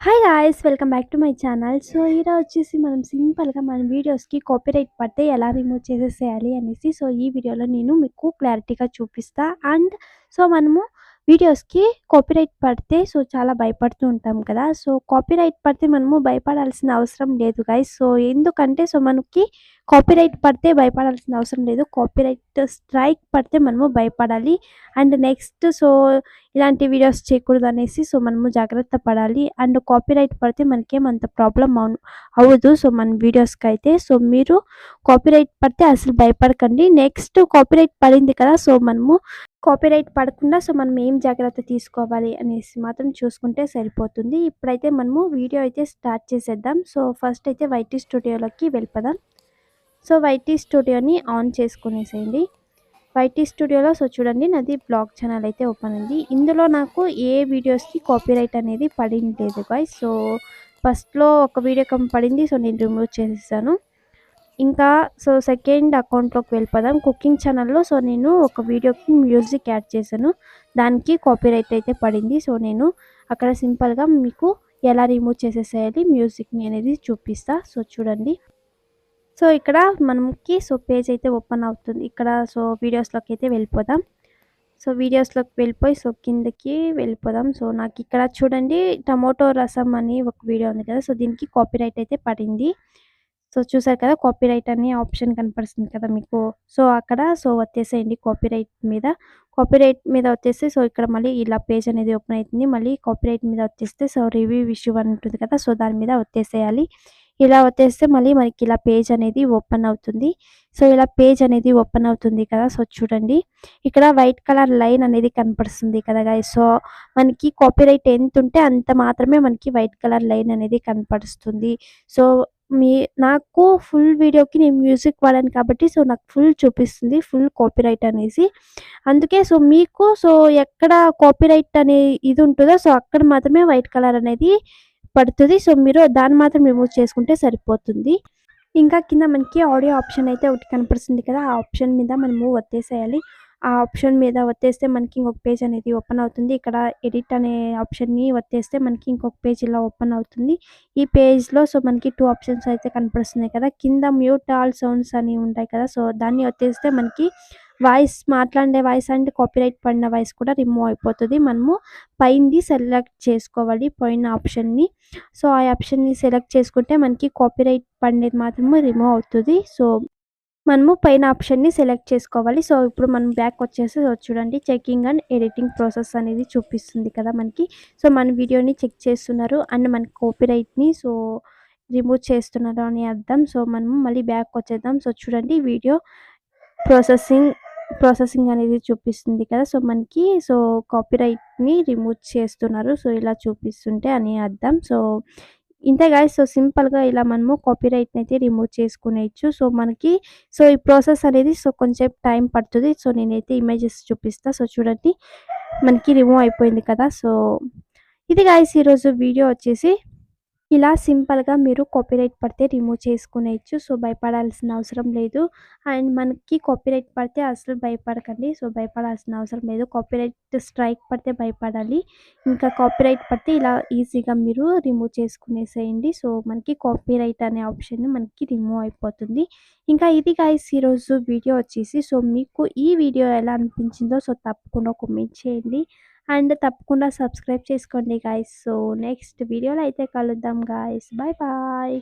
Hi guys welcome back to my channel so ఈరోజు వచ్చేసి మనం సింపుల్గా మన వీడియోస్కి కాపీరైట్ పడితే ఎలా రిమూవ్ చేసేసేయాలి అనేసి సో ఈ వీడియోలో నేను మీకు క్లారిటీగా చూపిస్తా. అండ్ సో మనము వీడియోస్కి కాపీరైట్ పడితే సో చాలా భయపడుతూ ఉంటాం కదా. సో కాపీరైట్ పడితే మనము భయపడాల్సిన అవసరం లేదు గాయస్ సో ఎందుకంటే సో మనకి కాపీరైట్ పడితే భయపడాల్సిన అవసరం లేదు. కాపీరైట్ స్ట్రైక్ పడితే మనము భయపడాలి. అండ్ నెక్స్ట్ సో ఇలాంటి వీడియోస్ చేయకూడదు అనేసి సో మనము జాగ్రత్త పడాలి. అండ్ కాపీరైట్ పడితే మనకేం అంత ప్రాబ్లం అవు అవ్వదు. సో మన వీడియోస్కి అయితే సో మీరు కాపీరైట్ పడితే అసలు భయపడకండి. నెక్స్ట్ కాపీరైట్ పడింది కదా సో మనము కాపీరైట్ పడకుండా సో మనం ఏం జాగ్రత్త తీసుకోవాలి అనేసి మాత్రం చూసుకుంటే సరిపోతుంది. ఇప్పుడైతే మనము వీడియో అయితే స్టార్ట్ చేసేద్దాం. సో ఫస్ట్ అయితే వైటీ స్టూడియోలోకి వెళ్ళిపోదాం. సో వైటీ స్టూడియోని ఆన్ చేసుకునేసేయండి. వైటీ స్టూడియోలో సో చూడండి నాది బ్లాగ్ ఛానల్ అయితే ఓపెన్ ఉంది ఇందులో నాకు ఏ వీడియోస్కి కాపీరైట్ అనేది పడింది లేదు గాయస్ సో ఫస్ట్లో ఒక వీడియో కం పడింది సో నేను రిమూవ్ చేసేసాను. ఇంకా సో సెకండ్ అకౌంట్లోకి వెళ్ళిపోదాం. కుకింగ్ ఛానల్లో సో నేను ఒక వీడియోకి మ్యూజిక్ యాడ్ చేశాను. దానికి కాపీరైట్ అయితే పడింది. సో నేను అక్కడ సింపుల్గా మీకు ఎలా రిమూవ్ చేసేసేయాలి మ్యూజిక్ని అనేది చూపిస్తా. సో చూడండి. సో ఇక్కడ మనకి సో పేజ్ అయితే ఓపెన్ అవుతుంది. ఇక్కడ సో వీడియోస్లోకి అయితే వెళ్ళిపోదాం. సో వీడియోస్లోకి వెళ్ళిపోయి సో కిందకి వెళ్ళిపోదాం. సో నాకు ఇక్కడ చూడండి టమోటో రసం అని ఒక వీడియో ఉంది కదా. సో దీనికి కాపీరైట్ అయితే పడింది. సో చూసారు కదా కాపీరైట్ అనే ఆప్షన్ కనపడుతుంది కదా మీకు. సో అక్కడ సో వచ్చేసేయండి కాపీరైట్ మీద. కాపీరైట్ మీద వచ్చేసి సో ఇక్కడ మళ్ళీ ఇలా పేజ్ అనేది ఓపెన్ అవుతుంది. మళ్ళీ కాపీరైట్ మీద వచ్చేస్తే సో రివ్యూ ఇష్యూ అని ఉంటుంది కదా సో దాని మీద వచ్చేసేయాలి. ఇలా వచ్చేస్తే మళ్ళీ మనకి ఇలా పేజ్ అనేది ఓపెన్ అవుతుంది. సో ఇలా పేజ్ అనేది ఓపెన్ అవుతుంది కదా. సో చూడండి. ఇక్కడ వైట్ కలర్ లైన్ అనేది కనపడుతుంది కదా గాయస్ సో మనకి కాపీరైట్ ఎంత ఉంటే అంత మాత్రమే మనకి వైట్ కలర్ లైన్ అనేది కనపడుస్తుంది సో మీ నాకు ఫుల్ వీడియోకి నేను మ్యూజిక్ వాడాను కాబట్టి సో నాకు ఫుల్ చూపిస్తుంది ఫుల్ కాపీరైట్ అనేసి. అందుకే సో మీకు సో ఎక్కడ కాపీరైట్ అనే ఇది ఉంటుందో సో అక్కడ మాత్రమే వైట్ కలర్ అనేది పడుతుంది. సో మీరు దాన్ని మాత్రం రిమూవ్ చేసుకుంటే సరిపోతుంది. ఇంకా కింద మనకి ఆడియో ఆప్షన్ అయితే ఒకటి కనపడుతుంది కదా ఆ ఆప్షన్ మీద మనము వచ్చేసేయాలి. ఆ ఆప్షన్ మీద వచ్చేస్తే మనకి ఇంకొక పేజ్ అనేది ఓపెన్ అవుతుంది. ఇక్కడ ఎడిట్ అనే ఆప్షన్ని వచ్చేస్తే మనకి ఇంకొక పేజ్ ఇలా ఓపెన్ అవుతుంది. ఈ పేజ్లో సో మనకి టూ ఆప్షన్స్ అయితే కనపడుతున్నాయి కదా. కింద మ్యూట్ ఆల్ సౌండ్స్ అని ఉంటాయి కదా సో దాన్ని వచ్చేస్తే మనకి వాయిస్ మాట్లాడే వాయిస్ అండ్ కాపీరైట్ పడిన వాయిస్ కూడా రిమూవ్ అయిపోతుంది. మనము పైంది సెలెక్ట్ చేసుకోవాలి పోయిన ఆప్షన్ని. సో ఆ ఆప్షన్ని సెలెక్ట్ చేసుకుంటే మనకి కాపీరైట్ పడినది మాత్రమే రిమూవ్ అవుతుంది. సో మనము పైన ఆప్షన్ని సెలెక్ట్ చేసుకోవాలి. సో ఇప్పుడు మనం బ్యాక్ వచ్చేసి చూడండి చెకింగ్ అండ్ ఎడిటింగ్ ప్రాసెస్ అనేది చూపిస్తుంది కదా మనకి. సో మన వీడియోని చెక్ చేస్తున్నారు అండ్ మన కాపీరైట్ని సో రిమూవ్ చేస్తున్నారు అని అర్థం. సో మనము మళ్ళీ బ్యాక్ వచ్చేద్దాం. సో చూడండి వీడియో ప్రాసెసింగ్ ప్రాసెసింగ్ అనేది చూపిస్తుంది కదా. సో మనకి సో కాపీరైట్ని రిమూవ్ చేస్తున్నారు. సో ఇలా చూపిస్తుంటే అని అర్థం. సో ఇంతే గాయస్. సో సింపుల్గా ఇలా మనము కాపీరైట్ని అయితే రిమూవ్ చేసుకునేయచ్చు. సో మనకి సో ఈ ప్రాసెస్ అనేది సో కొంచెం టైం పడుతుంది. సో నేనైతే ఇమేజెస్ చూపిస్తా. సో చూడండి. మనకి రిమూవ్ అయిపోయింది కదా. సో ఇది గాయస్ ఈరోజు వీడియో వచ్చేసి ఇలా సింపుల్గా మీరు కాపీరైట్ పడితే రిమూవ్ చేసుకునేయచ్చు. సో భయపడాల్సిన అవసరం లేదు. అండ్ మనకి కాపీరైట్ పడితే అసలు భయపడకండి. సో భయపడాల్సిన అవసరం లేదు. కాపీరైట్ స్ట్రైక్ పడితే భయపడాలి. ఇంకా కాపీరైట్ పడితే ఇలా ఈజీగా మీరు రిమూవ్ చేసుకునేసేయండి. సో మనకి కాపీరైట్ అనే ఆప్షన్ మనకి రిమూవ్ అయిపోతుంది. ఇంకా ఇది గాయస్ ఈరోజు వీడియో వచ్చేసి సో మీకు ఈ వీడియో ఎలా అనిపించిందో సో తప్పకుండా కామెంట్ చేయండి. అండ్ తప్పకుండా సబ్స్క్రైబ్ చేసుకోండి గాయస్ సో నెక్స్ట్ వీడియోలో అయితే కలుద్దాం గాయస్ బాయ్ బాయ్